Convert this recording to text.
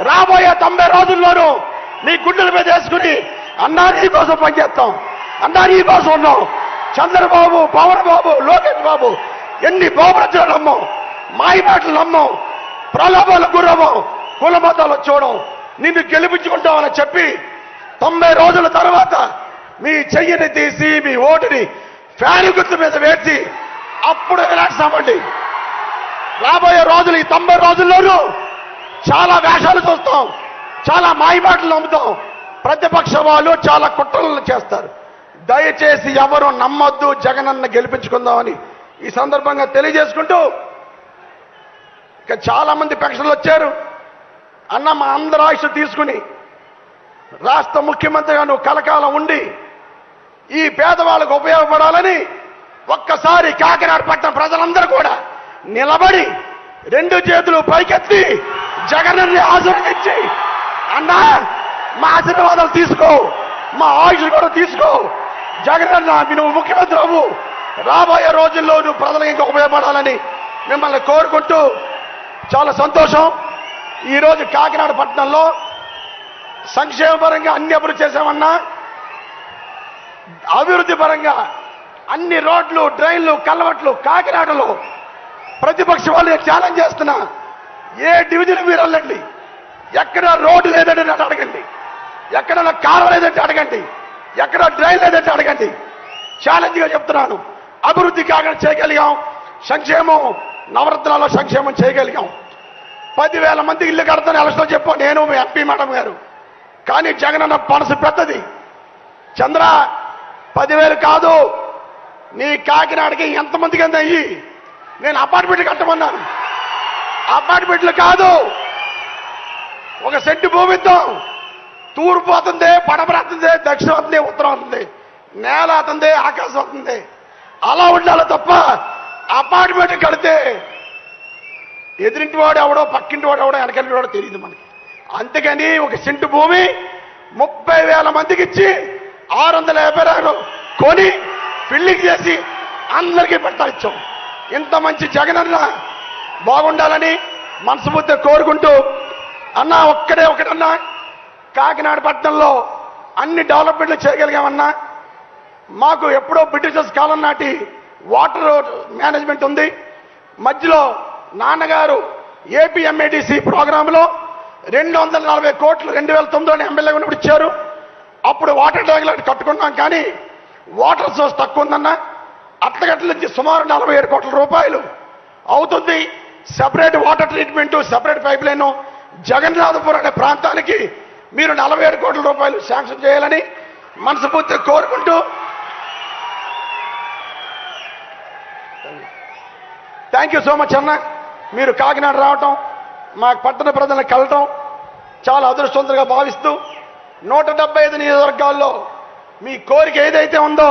రాబోయే తొంభై రోజుల్లోనూ నీ గుండెల మీద వేసుకుని అన్నా నీ కోసం పనిచేస్తాం. అన్నా నీ కోసం ఉన్నాం. చంద్రబాబు పవన్ బాబు లోకేష్ బాబు ఎన్ని బాబురచలు నమ్మం. మాయమాటలు నమ్మం. ప్రలోభాలు గురవం కుల మతాలు చూడం. నిన్ను గెలిపించుకుంటామని చెప్పి తొంభై రోజుల తర్వాత మీ చెయ్యిని తీసి మీ ఓటుని ఫ్యాన్ గుర్తు మీద వేసి అప్పుడు రిలాక్స్ అవ్వండి రాబోయే రోజులు ఈ తొంభై రోజుల్లోనూ చాలా వేషాలు చూస్తాం చాలా మాయమాటలు నమ్ముతాం. ప్రతిపక్ష వాళ్ళు చాలా కుట్రలను చేస్తారు. దయచేసి ఎవరు నమ్మొద్దు జగనన్న గెలిపించుకుందామని ఈ సందర్భంగా తెలియజేసుకుంటూ ఇక చాలా మంది పెన్షన్లు వచ్చారు. అన్న మా అందరి ఆయుష్ తీసుకుని రాష్ట్ర ముఖ్యమంత్రిగా నువ్వు కలకాలం ఉండి ఈ పేదవాళ్ళకు ఉపయోగపడాలని ఒక్కసారి కాకినాడ పట్టణ ప్రజలందరూ కూడా నిలబడి రెండు చేతులు పైకెత్తి జగన్ని ఆశీర్వదించి. అన్నా మా ఆశీర్వాదాలు తీసుకో. మా ఆయుష్ కూడా తీసుకో. జగనన్న నువ్వు ముఖ్యమంత్రి అవ్వు. రాబోయే రోజుల్లో నువ్వు ప్రజలకు ఇంకా ఉపయోగపడాలని మిమ్మల్ని కోరుకుంటూ చాలా సంతోషం. ఈరోజు కాకినాడ పట్టణంలో సంక్షేమ పరంగా అన్ని అభివృద్ధి చేశామన్నా. అభివృద్ధి పరంగా అన్ని రోడ్లు డ్రైన్లు కలవట్లు కాకినాడలో ప్రతిపక్ష వాళ్ళు ఛాలెంజ్ చేస్తున్నా. ఏ డివిజన్ మీరు వెళ్ళండి. ఎక్కడ రోడ్డు లేదంటే నన్ను అడగండి. ఎక్కడ కారు లేదంటే అడగండి. ఎక్కడ డ్రైన్ లేదంటే అడగండి. ఛాలెంజ్గా చెప్తున్నాను. అభివృద్ధి కాగా చేయగలిగాం. సంక్షేమం నవరత్నాల్లో సంక్షేమం చేయగలిగాం. పదివేల మంది ఇల్లు కడతాను ఎలక్షన్ చెప్పు. నేను మీ ఎంపీ మేడం గారు. కానీ జగనన్న పనసు పెద్దది. చంద్ర పదివేలు కాదు. నీ కాకినాడకి ఎంతమందికి అంత అయ్యి. నేను అపార్ట్మెంట్ కట్టమన్నాను. అపార్ట్మెంట్లు కాదు. ఒక సెంటు భూమి ఇద్దాం. తూర్పు అవుతుంది పడమర అవుతుంది దక్షిణం అవుతుంది ఉత్తరం అవుతుంది. నేల అవుతుంది ఆకాశం అవుతుంది. అలా ఉండాలి తప్ప అపార్ట్మెంట్ కడితే ఎదురింటి వాడు ఎవడో పక్కింటి వాడు ఎవడో వెనకంటి వాడో తెలియదు మనకి. అందుకని ఒక సెంటు భూమి ముప్పై వేల మందికి ఇచ్చి ఆరు వందల యాభై రూపాయలు కొని బిల్డింగ్ చేసి అందరికీ పెడతా ఇచ్చాం. ఇంత మంచి జగనన్న బాగుండాలని మనసుబుద్ధి కోరుకుంటూ అన్నా ఒక్కడే ఒకటన్నా. కాకినాడ పట్టణంలో అన్ని డెవలప్మెంట్లు చేయగలిగామన్నా. మాకు ఎప్పుడో బ్రిటిషర్స్ కాలం నాటి వాటర్ మేనేజ్మెంట్ ఉంది. మధ్యలో నాన్నగారు ఏపీఎంఏడిసి ప్రోగ్రాంలో రెండు వందల నలభై కోట్లు రెండు వేల తొమ్మిదిలో ఎమ్మెల్యే ఉన్నప్పుడు ఇచ్చారు. అప్పుడు వాటర్ ట్యాంకులు కట్టుకున్నాం కానీ వాటర్ సోర్స్ తక్కువ ఉందన్న. అట్లగట్ల నుంచి సుమారు నలభై ఏడు కోట్ల రూపాయలు అవుతుంది. Separate water treatment separate pipeline. Jagannathpur అనే ప్రాంతానికి మీరు నలభై ఏడు కోట్ల రూపాయలు శాంక్షన్ చేయాలని మనస్ఫూర్తిగా కోరుకుంటూ థ్యాంక్ యూ సో మచ్ అన్న. మీరు కాకినాడ రావటం మా పట్టణ ప్రజలను కలటం చాలా అదృష్టవంతులుగా భావిస్తూ నూట డెబ్బై ఐదు నియోజకవర్గాల్లో మీ కోరిక ఏదైతే ఉందో